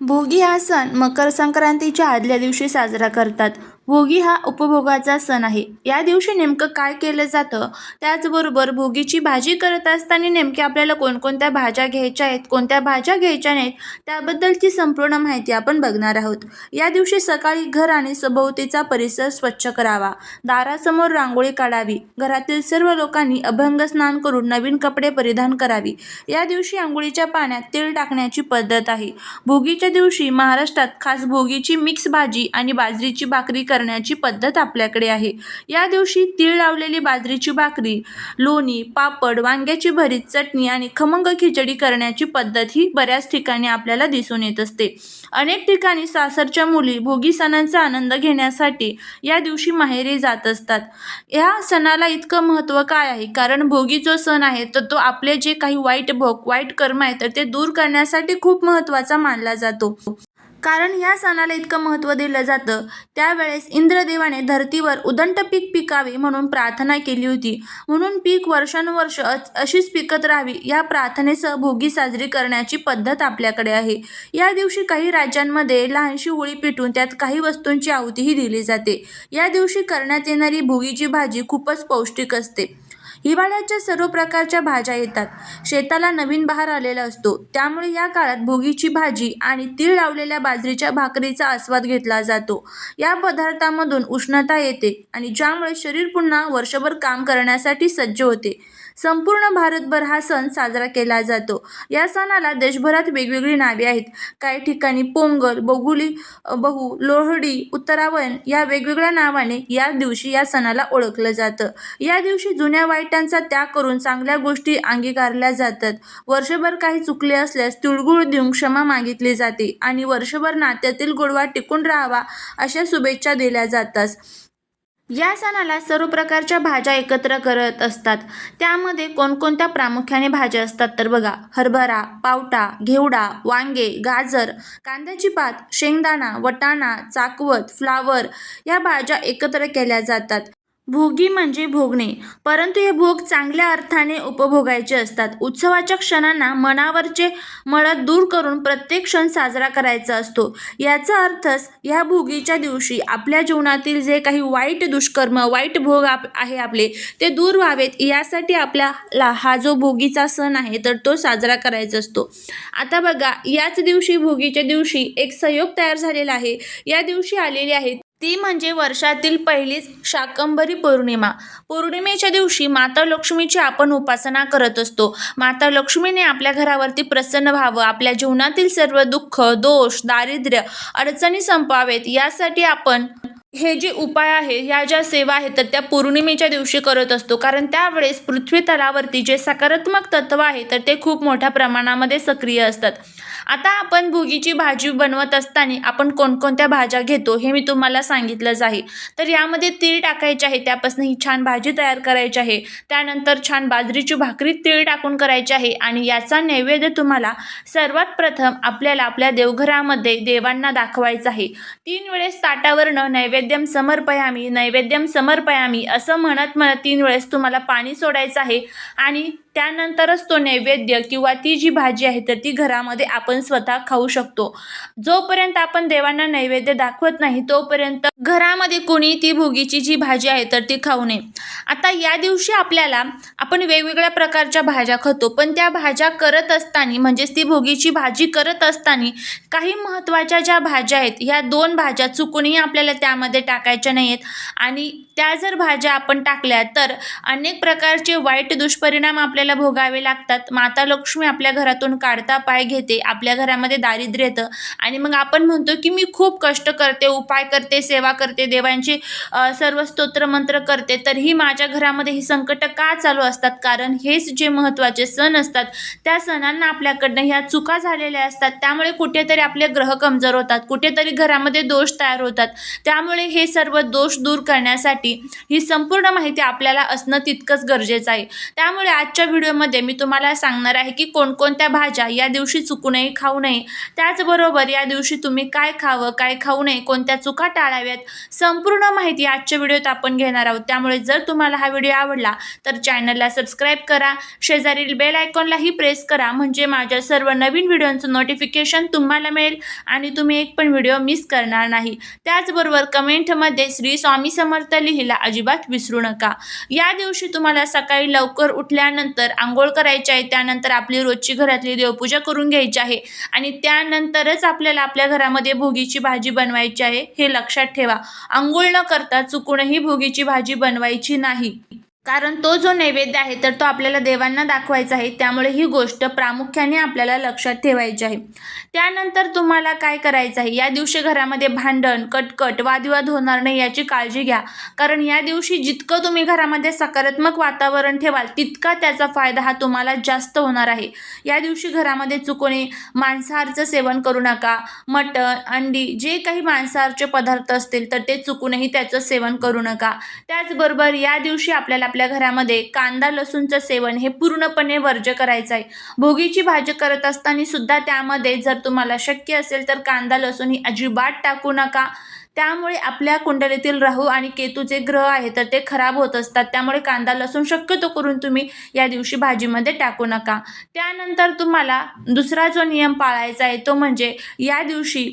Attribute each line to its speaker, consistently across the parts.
Speaker 1: भोगी हा सण मकर संक्रांतीच्या आदल्या दिवशी साजरा करतात. भोगी हा उपभोगाचा सण आहे. या दिवशी नेमकं काय केलं जातं? त्याचबरोबर भोगीची भाजी करत असताना नेमकी आपल्याला कोणकोणत्या भाज्या घ्यायच्या आहेत कोणत्या भाज्या घ्यायच्या नाहीत त्याबद्दलची संपूर्ण माहिती आपण बघणार आहोत. या दिवशी सकाळी घर आणि सभोवतीचा परिसर स्वच्छ करावा. दारासमोर रांगोळी काढावी. घरातील सर्व लोकांनी अभंग स्नान करून नवीन कपडे परिधान करावी. या दिवशी आंघोळीच्या पाण्यात तेल टाकण्याची पद्धत आहे. भोगीच्या दिवशी महाराष्ट्रात खास भोगीची मिक्स भाजी आणि बाजरीची भाकरी करण्याची पद्धत आपल्याकडे आहे. या दिवशी तीळ लावलेली बाजरीची भाकरी लोणी पापड वांग्याची भरीत चटणी आणि खमंग खिचडी करण्याची पद्धत ही बऱ्याच ठिकाणी आपल्याला दिसून येत असते. अनेक ठिकाणी सासरच्या मुली भोगी सणांचा आनंद घेण्यासाठी या दिवशी माहेरी जात असतात. या सणाला इतकं महत्त्व काय आहे? कारण भोगी जो सण आहे तर तो आपले जे काही वाईट भोग वाईट कर्म आहे तर ते दूर करण्यासाठी खूप महत्त्वाचा मानला जातो. कारण या सणाला इतकं महत्त्व दिलं जातं. त्यावेळेस इंद्रदेवाने धरतीवर उदंट पीक पिकावे म्हणून प्रार्थना केली होती. म्हणून पीक वर्षानुवर्ष अशीच पिकत राहावी या प्रार्थनेसह भोगी साजरी करण्याची पद्धत आपल्याकडे आहे. या दिवशी काही राज्यांमध्ये लहानशी होळी पेटून त्यात काही वस्तूंची आहुतीही दिली जाते. या दिवशी करण्यात येणारी भोगीची भाजी खूपच पौष्टिक असते. हिवाळ्याच्या सर्व प्रकारच्या भाज्या येतात. शेताला नवीन बहार आलेला असतो. त्यामुळे या काळात भोगीची भाजी आणि तीळ लावलेल्या बाजरीच्या भाकरीचा आस्वाद घेतला जातो. या पदार्थामधून उष्णता येते आणि ज्यामुळे शरीर पुन्हा वर्षभर काम करण्यासाठी सज्ज होते. संपूर्ण भारतभर हा सण साजरा केला जातो. या सणाला देशभरात वेगवेगळी नावे आहेत. काही ठिकाणी पोंगल बगुली बहु लोहडी उत्तरावयन या वेगवेगळ्या नावाने या दिवशी या सणाला ओळखलं जातं. या दिवशी जुन्या वाईटांचा त्याग करून चांगल्या गोष्टी अंगीकारल्या जातात. वर्षभर काही चुकले असल्यास तिळगुळ देऊन क्षमा मागितली जाते आणि वर्षभर नात्यातील गोडवा टिकून राहावा अशा शुभेच्छा दिल्या जातात. या सणाला सर्व प्रकारच्या भाज्या एकत्र करत असतात. त्यामध्ये कोणकोणत्या प्रामुख्याने भाज्या असतात तर बघा हरभरा पावटा घेवडा वांगे गाजर कांद्याची पात शेंगदाणा वटाणा चाकवत फ्लावर या भाज्या एकत्र केल्या जातात. भोगी म्हणजे भोगणे. परंतु हे भोग चांगल्या अर्थाने उपभोगायचे असतात. उत्सवाच्या क्षणांना मनावरचे मळत दूर करून प्रत्येक क्षण साजरा करायचा असतो. याचा अर्थच या भोगीच्या दिवशी आपल्या जीवनातील जे काही वाईट दुष्कर्म वाईट भोग आप आहे आपले ते दूर व्हावेत. यासाठी आपल्याला हा जो भोगीचा सण आहे तर तो साजरा करायचा असतो. आता बघा याच दिवशी भोगीच्या दिवशी एक संयोग तयार झालेला आहे. या दिवशी आलेले आहेत ती म्हणजे वर्षातील पहिलीच शाकंभरी पौर्णिमा. पौर्णिमेच्या दिवशी माता लक्ष्मीची आपण उपासना करत असतो. माता लक्ष्मीने आपल्या घरावरती प्रसन्न व्हावं आपल्या जीवनातील सर्व दुःख दोष दारिद्र्य अडचणी संपावेत यासाठी आपण हे जे उपाय आहे ह्या ज्या सेवा आहेत तर त्या पौर्णिमेच्या दिवशी करत असतो. कारण त्यावेळेस पृथ्वी तलावरती जे सकारात्मक तत्व आहे तर ते खूप मोठ्या प्रमाणामध्ये सक्रिय असतात. आता आपण भोगीची भाजी बनवत असताना आपण कोणकोणत्या भाज्या घेतो हे मी तुम्हाला सांगितलंच आहे. तर यामध्ये तीळ टाकायचे आहे त्यापासून ही छान भाजी तयार करायची आहे. त्यानंतर छान बाजरीची भाकरी तीळ टाकून करायची आहे आणि याचा नैवेद्य तुम्हाला सर्वात प्रथम आपल्याला आपल्या देवघरामध्ये देवांना दाखवायचं आहे. तीन वेळेस ताटावरनं नैवेद्यम समर्पयामी नैवेद्यम समर्पयामी असं म्हणत म्हणत तीन वेळेस तुम्हाला पाणी सोडायचं आहे. आणि त्यानंतरच तो नैवेद्य किंवा ती जी भाजी आहे तर ती घरामध्ये आपण स्वतः खाऊ शकतो. जोपर्यंत आपण देवांना नैवेद्य दाखवत नाही तोपर्यंत घरामध्ये कोणी ती भोगीची जी भाजी आहे तर ती खाऊ नये. आता या दिवशी आपल्याला आपण वेगवेगळ्या प्रकारच्या भाज्या खातो पण त्या भाज्या करत असताना म्हणजेच ती भोगीची भाजी करत असताना काही महत्त्वाच्या ज्या भाज्या आहेत ह्या दोन भाज्या चुकूनही आपल्याला त्यामध्ये टाकायच्या नाही आहेत आणि त्या जर भाज्या आपण टाकल्या तर अनेक प्रकारचे वाईट दुष्परिणाम आपल्याला भोगावे लागतात. माता लक्ष्मी आपल्या घरातून काढता पाय घेते. आपल्या घरामध्ये दारिद्र्य येतं. आणि मग आपण म्हणतो की मी खूप कष्ट करते उपाय करते सेवा करते देवांची सर्व स्तोत्र मंत्र करते. तरीही माझ्या घरामध्ये ही संकट का चालू असतात? कारण हेच जे महत्त्वाचे सण असतात त्या सणांना आपल्याकडनं ह्या चुका झालेल्या असतात. त्यामुळे कुठेतरी आपले ग्रह कमजोर होतात. कुठेतरी घरामध्ये दोष तयार होतात. त्यामुळे हे सर्व दोष दूर करण्यासाठी ही संपूर्ण माहिती आपल्याला असणं तितकंच गरजेचं आहे. त्यामुळे आजच्या व्हिडिओमध्ये मी तुम्हाला सांगणार आहे की कोणकोणत्या भाज्या या दिवशी चुकूनही खाऊ नये. त्याचबरोबर या दिवशी तुम्ही काय खावं काय खाऊ नये कोणत्या चुका टाळाव्यात संपूर्ण माहिती आजच्या व्हिडिओत आपण घेणार आहोत. त्यामुळे जर तुम्हाला हा व्हिडिओ आवडला तर चॅनलला सबस्क्राईब करा. शेजारील बेल आयकॉनलाही प्रेस करा म्हणजे माझ्या सर्व नवीन व्हिडिओंचं नोटिफिकेशन तुम्हाला मिळेल आणि तुम्ही एक पण व्हिडिओ मिस करणार नाही. त्याचबरोबर कमेंटमध्ये श्री स्वामी समर्थ लिहिला अजिबात विसरू नका. या दिवशी तुम्हाला सकाळी लवकर उठल्यानंतर आंघोळ करायची आहे त्यानंतर आपली रोजची घरातली देवपूजा करून घ्यायची आहे आणि त्यानंतरच आपल्याला आपल्या घरामध्ये भोगीची भाजी बनवायची आहे हे लक्षात ठेवा. आंघोळ न करता चुकूनही भोगीची भाजी बनवायची नाही. कारण तो जो नैवेद्य आहे तर तो आपल्याला देवांना दाखवायचा आहे. त्यामुळे ही गोष्ट प्रामुख्याने आपल्याला लक्षात ठेवायची आहे. त्यानंतर तुम्हाला काय करायचं आहे? या दिवशी घरामध्ये भांडण कटकट वादविवाद होणार नाही याची काळजी घ्या. कारण या दिवशी जितकं तुम्ही घरामध्ये सकारात्मक वातावरण ठेवाल तितका त्याचा फायदा हा तुम्हाला जास्त होणार आहे. या दिवशी घरामध्ये चुकणे मांसाहारचं सेवन करू नका. मटण अंडी जे काही मांसाहारचे पदार्थ असतील तर ते चुकूनही त्याचं सेवन करू नका. त्याचबरोबर या दिवशी आपल्याला आपल्या घरामध्ये कांदा लसूणचं सेवन हे पूर्णपणे वर्ज्य करायचं आहे. भोगीची भाजी करत असताना सुद्धा त्यामध्ये जर तुम्हाला शक्य असेल तर कांदा लसूण ही अजिबात टाकू नका. त्यामुळे आपल्या कुंडलीतील राहू आणि केतू जे ग्रह आहे तर ते खराब होत असतात. त्यामुळे कांदा लसूण शक्यतो करून तुम्ही या दिवशी भाजीमध्ये टाकू नका. त्यानंतर तुम्हाला दुसरा जो नियम पाळायचा आहे तो म्हणजे या दिवशी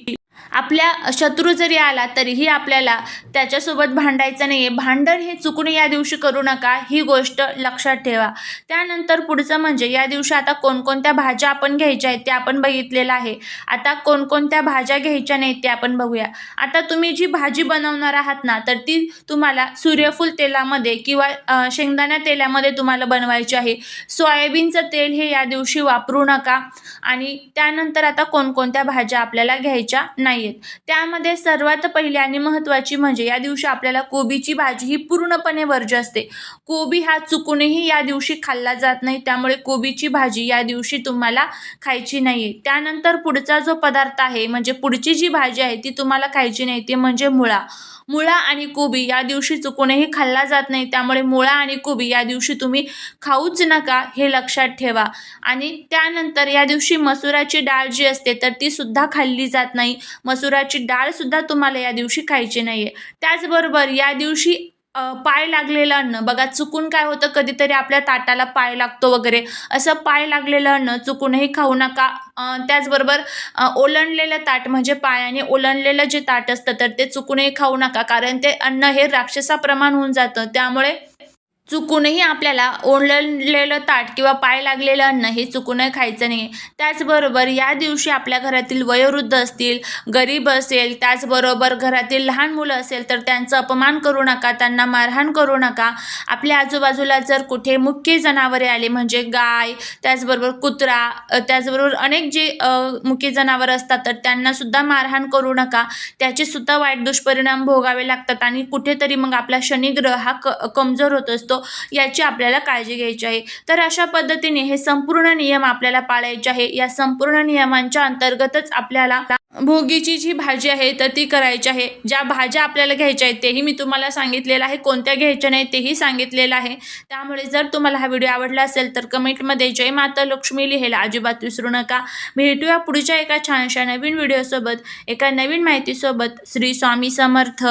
Speaker 1: आपल्या शत्रू जरी आला तरीही आपल्याला त्याच्यासोबत भांडायचं नाही आहे भांडण हे चुकून या दिवशी करू नका ही गोष्ट लक्षात ठेवा. त्यानंतर पुढचं म्हणजे या दिवशी आता कोणकोणत्या भाज्या आपण घ्यायच्या आहेत ते आपण बघितलेलं आहे. आता कोणकोणत्या भाज्या घ्यायच्या नाहीत ते आपण बघूया. आता तुम्ही जी भाजी बनवणार आहात ना तर ती तुम्हाला सूर्यफूल तेलामध्ये किंवा शेंगदाण्या तेलामध्ये तुम्हाला बनवायची आहे. सोयाबीनचं तेल हे या दिवशी वापरू नका. आणि त्यानंतर आता कोणकोणत्या भाज्या आपल्याला घ्यायच्या नाही आहेत त्यामध्ये सर्वात पहिली आणि महत्त्वाची म्हणजे या दिवशी आपल्याला कोबीची भाजी ही पूर्णपणे वर्ज्य असते. कोबी हा चुकूनही या दिवशी खाल्ला जात नाही त्यामुळे कोबीची भाजी या दिवशी तुम्हाला खायची नाही आहे त्यानंतर पुढचा जो पदार्थ आहे म्हणजे पुढची जी भाजी आहे ती तुम्हाला खायची नाही ती म्हणजे मुळा. मुळा आणि कोबी या दिवशी चुकूनही खाल्ला जात नाही. त्यामुळे मुळा आणि कोबी या दिवशी तुम्ही खाऊच नका हे लक्षात ठेवा. आणि त्यानंतर या दिवशी मसुराची डाळ जी असते तर ती सुद्धा खाल्ली जात नाही. मसुराची डाळ सुद्धा तुम्हाला या दिवशी खायची नाही आहे त्याचबरोबर या दिवशी पाय लागलेलं अन्न. बघा चुकून काय होतं? कधीतरी आपल्या ताटाला पाय लागतो वगैरे. असं पाय लागलेलं अन्न चुकूनही खाऊ नका. त्याचबरोबर ओलंडलेलं ताट म्हणजे पायाने ओलंडलेलं जे ताट असतं तर ते चुकूनही खाऊ नका. कारण ते अन्न हे राक्षसाप्रमाण होऊन जातं. त्यामुळे चुकूनही आपल्याला ओलंडलेलं ताट किंवा पाय लागलेलं अन्न हे चुकूनही खायचं नाही त्याचबरोबर या दिवशी आपल्या घरातील वयोवृद्ध असतील गरीब असेल त्याचबरोबर घरातील लहान मुलं असेल तर त्यांचा अपमान करू नका त्यांना मारहाण करू नका. आपल्या आजूबाजूला जर कुठे मुख्य जनावरे आले म्हणजे गाय त्याचबरोबर कुत्रा त्याचबरोबर अनेक जे मुख्य जनावरं असतात तर त्यांनासुद्धा मारहाण करू नका. त्याचेसुद्धा वाईट दुष्परिणाम भोगावे लागतात आणि कुठेतरी मग आपला शनिग्रह हा क कमजोर होत असतो. याची आपल्याला काळजी घ्यायची आहे. तर अशा पद्धतीने हे संपूर्ण नियम आपल्याला पाळायचे आहे. या संपूर्ण नियमांच्या अंतर्गतच आपल्याला भोगीची जी भाजी आहे तर ती करायची आहे. ज्या भाज्या आपल्याला घ्यायच्या आहेत तेही मी तुम्हाला सांगितलेलं आहे. कोणत्या घ्यायच्या नाही तेही सांगितलेलं आहे. त्यामुळे जर तुम्हाला हा व्हिडिओ आवडला असेल तर कमेंटमध्ये जय माता लक्ष्मी लिहायला अजिबात विसरू नका. भेटूया पुढच्या एका छानशा नवीन व्हिडिओसोबत. एका नवीन माहितीसोबत. श्री स्वामी समर्थ.